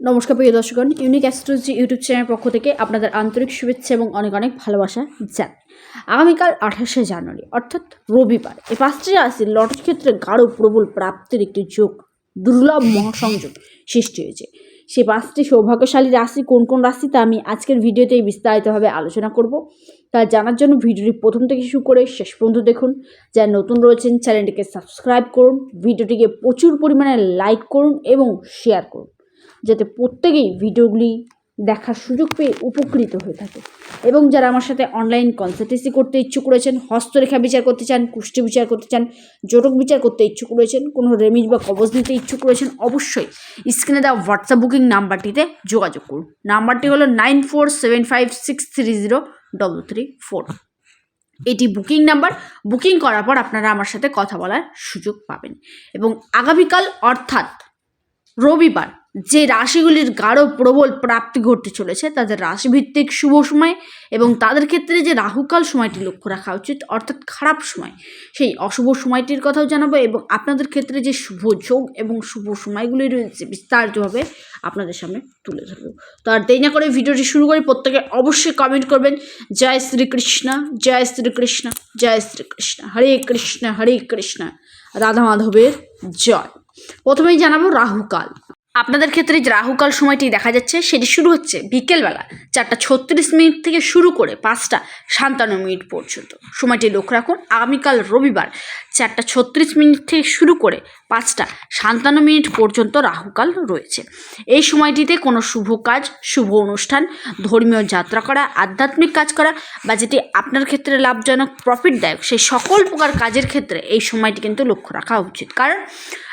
নমস্কার প্রিয় দর্শকগণ unique astrology YouTube চ্যানেলের পক্ষ থেকে আপনাদের আন্তরিক শুভেচ্ছা এবং অনেক অনেক ভালোবাসা যান আগামীকাল আঠাশে জানুয়ারি, অর্থাৎ রবিবার, এই পাঁচটি রাশি লটারির ক্ষেত্রে গাঢ় প্রবল প্রাপ্তির একটি যোগ, দুর্লভ মহাসংযোগ সৃষ্টি হয়েছে। সেই পাঁচটি সৌভাগ্যশালী রাশি কোন কোন রাশি তা আমি আজকের ভিডিওতেই বিস্তারিতভাবে আলোচনা করব। তা জানার জন্য ভিডিওটি প্রথম থেকে শুরু করে শেষ পর্যন্ত দেখুন। যারা নতুন রয়েছেন, চ্যানেলটিকে সাবস্ক্রাইব করুন, ভিডিওটিকে প্রচুর পরিমাণে লাইক করুন এবং শেয়ার করুন। যাতে প্রত্যেকেই ভিডিওগুলি দেখার সুযোগ পেয়ে উপকৃত হয়ে থাকে। এবং যারা আমার সাথে অনলাইন কনসালটেন্সি করতে ইচ্ছুক রয়েছেন, হস্তরেখা বিচার করতে চান কুষ্টি বিচার করতে চান, জটক বিচার করতে ইচ্ছুক রয়েছেন, কোনো রেমিজ বা কবজ নিতে ইচ্ছুক রয়েছেন, অবশ্যই স্ক্রিনে দেওয়া হোয়াটসঅ্যাপ বুকিং নাম্বারটিতে যোগাযোগ করুন। নাম্বারটি হলো nine four seven five six three zero double three four এটি বুকিং নাম্বার বুকিং করার পর আপনারা আমার সাথে কথা বলার সুযোগ পাবেন। এবং আগামীকাল অর্থাৎ রবিবার যে রাশিগুলির গাঢ় প্রবল প্রাপ্তি ঘটতে চলেছে, তাদের রাশিভিত্তিক শুভ সময় এবং তাদের ক্ষেত্রে যে রাহুকাল সময়টি লক্ষ্য রাখা উচিত, অর্থাৎ খারাপ সময়, সেই অশুভ সময়টির কথাও জানাব এবং আপনাদের ক্ষেত্রে যে শুভ যোগ এবং শুভ সময়গুলি রয়েছে বিস্তারিতভাবে আপনাদের সামনে তুলে ধরবো। তো আর দেরি না করে ভিডিওটি শুরু করে, প্রত্যেকে অবশ্যই কমেন্ট করবেন, জয় শ্রীকৃষ্ণ জয় শ্রীকৃষ্ণ জয় শ্রীকৃষ্ণ হরে কৃষ্ণ হরে কৃষ্ণ, রাধা মাধবের জয়। প্রথমেই জানাব রাহুকাল। আপনাদের ক্ষেত্রে যে রাহুকাল সময়টি দেখা যাচ্ছে, সেটি শুরু হচ্ছে বিকেলবেলা চারটা ছত্রিশ মিনিট থেকে শুরু করে পাঁচটা সাতান্ন মিনিট পর্যন্ত। সময়টি লক্ষ্য রাখুন, আগামীকাল রবিবার চারটা ছত্রিশ মিনিট থেকে শুরু করে পাঁচটা সাতান্ন মিনিট পর্যন্ত রাহুকাল রয়েছে। এই সময়টিতে কোনো শুভ কাজ, শুভ অনুষ্ঠান, ধর্মীয় যাত্রা করা, আধ্যাত্মিক কাজ করা বা যেটি আপনার ক্ষেত্রে লাভজনক প্রফিটদায়ক সেই সকল প্রকার কাজের ক্ষেত্রে এই সময়টি কিন্তু লক্ষ্য রাখা উচিত। কারণ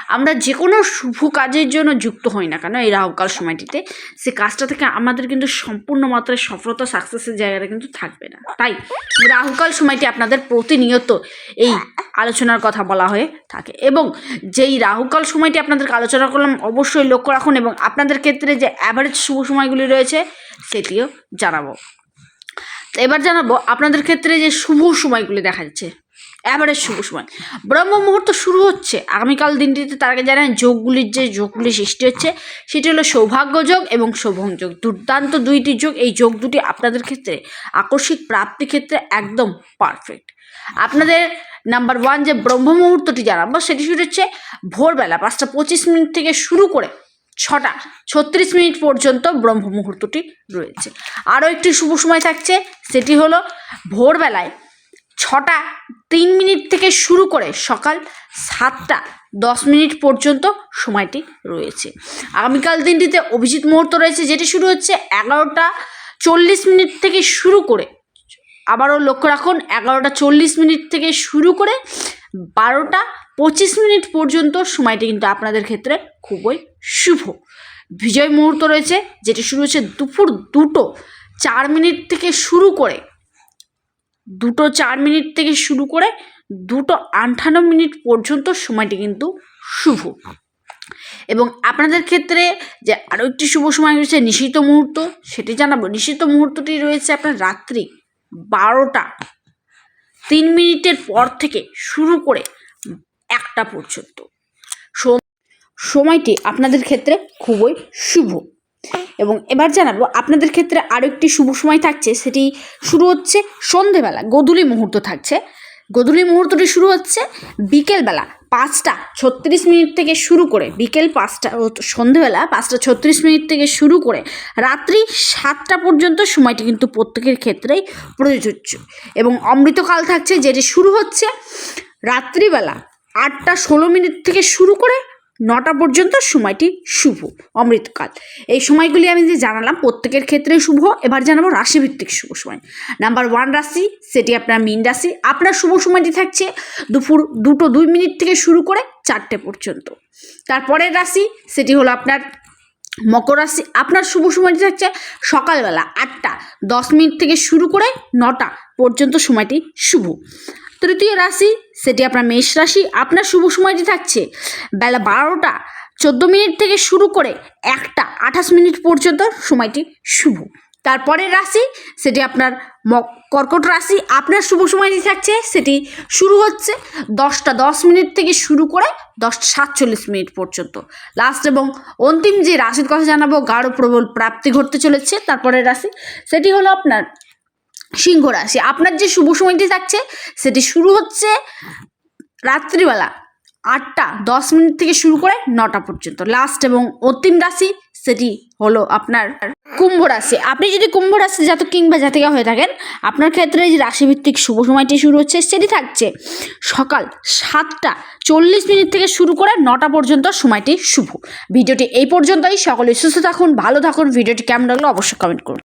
আমরা যে কোনো শুভ কাজের জন্য যুক্ত হই না কেন এই রাহুকাল সময়টিতে, সে কাজটা থেকে আমাদের কিন্তু সম্পূর্ণ মাত্রায় সফলতা সাকসেসের জায়গাটা কিন্তু থাকবে না। তাই রাহুকাল সময়টি আপনাদের প্রতিনিয়ত এই আলোচনার কথা বলা হয়ে থাকে এবং যেই রাহুকাল সময়টি আপনাদেরকে আলোচনা করলাম অবশ্যই লক্ষ্য রাখুন এবং আপনাদের ক্ষেত্রে যে অ্যাভারেজ শুভ সময়গুলি রয়েছে সেটিও জানাব। এবার জানাব আপনাদের ক্ষেত্রে যে শুভ সময়গুলি দেখা যাচ্ছে। অ্যাভারেজ শুভ সময় ব্রহ্ম মুহূর্ত শুরু হচ্ছে। আগামীকাল দিনটিতে তার আগে জানেন যোগগুলির যে যোগগুলি সৃষ্টি হচ্ছে, সেটি হলো সৌভাগ্য যোগ এবং শোভং যোগ। দুর্দান্ত দুইটি যোগ, এই যোগ দুটি আপনাদের ক্ষেত্রে আকস্মিক প্রাপ্তি ক্ষেত্রে একদম পারফেক্ট আপনাদের নাম্বার ওয়ান যে ব্রহ্ম মুহূর্তটি জানাব, সেটি শুরু হচ্ছে ভোরবেলা পাঁচটা পঁচিশ মিনিট থেকে শুরু করে ছটা ছত্রিশ মিনিট পর্যন্ত ব্রহ্ম মুহূর্তটি রয়েছে। আরও একটি শুভ সময় থাকছে, সেটি হলো ভোরবেলায় ছটা, তিন মিনিট থেকে শুরু করে সকাল সাতটা, দশ মিনিট পর্যন্ত সময়টি রয়েছে। আগামীকাল দিনটিতে অভিজিৎ মুহূর্ত রয়েছে, যেটি শুরু হচ্ছে এগারোটা চল্লিশ মিনিট থেকে শুরু করে। আবারও লক্ষ্য রাখুন, এগারোটা চল্লিশ মিনিট থেকে শুরু করে বারোটা পঁচিশ মিনিট পর্যন্ত সময়টি কিন্তু আপনাদের ক্ষেত্রে খুবই শুভ। বিজয় মুহূর্ত রয়েছে, যেটি শুরু হচ্ছে দুপুর দুটো, চার মিনিট থেকে শুরু করে দুটো চার মিনিট থেকে শুরু করে দুটো আঠান্ন মিনিট পর্যন্ত সময়টি কিন্তু শুভ। এবং আপনাদের ক্ষেত্রে যে আরও একটি শুভ সময় রয়েছে নিশিত মুহূর্ত, সেটি জানাব। নিশিত মুহূর্তটি রয়েছে আপনার রাত্রি বারোটা তিন মিনিটের পর থেকে শুরু করে একটা পর্যন্ত। সময়টি আপনাদের ক্ষেত্রে খুবই শুভ। এবং এবার জানাব, আপনাদের ক্ষেত্রে আরও একটি শুভ সময় থাকছে, সেটি শুরু হচ্ছে সন্ধেবেলা, গোধূলি মুহূর্ত থাকছে। গোধূলি মুহূর্তটি শুরু হচ্ছে বিকেলবেলা পাঁচটা ছত্রিশ মিনিট থেকে শুরু করে, বিকেল পাঁচটা সন্ধেবেলা পাঁচটা ছত্রিশ মিনিট থেকে শুরু করে রাত্রি সাতটা পর্যন্ত সময়টি কিন্তু প্রত্যেকের ক্ষেত্রেই প্রযোজ্য। এবং অমৃতকাল থাকছে, যেটি শুরু হচ্ছে রাত্রিবেলা আটটা ষোলো মিনিট থেকে শুরু করে নটা পর্যন্ত সময়টি শুভ, অমৃতকাল। এই সময়গুলি আমি যে জানালাম, প্রত্যেকের ক্ষেত্রেই শুভ। এবার জানাব রাশিভিত্তিক শুভ সময়। নাম্বার ওয়ান রাশি, সেটি আপনার মীন রাশি। আপনার শুভ সময়টি থাকছে দুপুর দুটো দুই মিনিট থেকে শুরু করে চারটে পর্যন্ত। তারপরের রাশি, সেটি হলো আপনার মকর রাশি। আপনার শুভ সময়টি থাকছে সকালবেলা আটটা দশ মিনিট থেকে শুরু করে নটা পর্যন্ত সময়টি শুভ। তৃতীয় রাশি, সেটি আপনার মেষ রাশি। আপনার শুভ সময়টি থাকছে, বেলা বারোটা, চোদ্দ মিনিট থেকে শুরু করে একটা, আঠাশ মিনিট পর্যন্ত সময়টি শুভ। তারপরের রাশি, সেটি আপনার কর্কট রাশি। আপনার শুভ সময়টি থাকছে, সেটি শুরু হচ্ছে দশটা দশ মিনিট থেকে শুরু করে দশটা সাতচল্লিশ মিনিট পর্যন্ত। লাস্ট এবং অন্তিম যে রাশির কথা জানাব, গাঢ় প্রবল প্রাপ্তি ঘটতে চলেছে। তারপরের রাশি, সেটি হলো আপনার সিংহ রাশি। আপনার যে শুভ সময়টি থাকছে, সেটি শুরু হচ্ছে রাত্রিবেলা আটটা দশ মিনিট থেকে শুরু করে নটা পর্যন্ত। লাস্ট এবং অন্তিম রাশি, সেটি হলো আপনার কুম্ভ রাশি। আপনি যদি কুম্ভ রাশি জাতক কিংবা জাতিকা হয়ে থাকেন, আপনার ক্ষেত্রে যে রাশিভিত্তিক শুভ সময়টি শুরু হচ্ছে, সেটি থাকছে সকাল সাতটা চল্লিশ মিনিট থেকে শুরু করে নটা পর্যন্ত সময়টি শুভ। ভিডিওটি এই পর্যন্তই। সকলে সুস্থ থাকুন, ভালো থাকুন। ভিডিওটি কেমন লাগল অবশ্যই কমেন্ট করুন।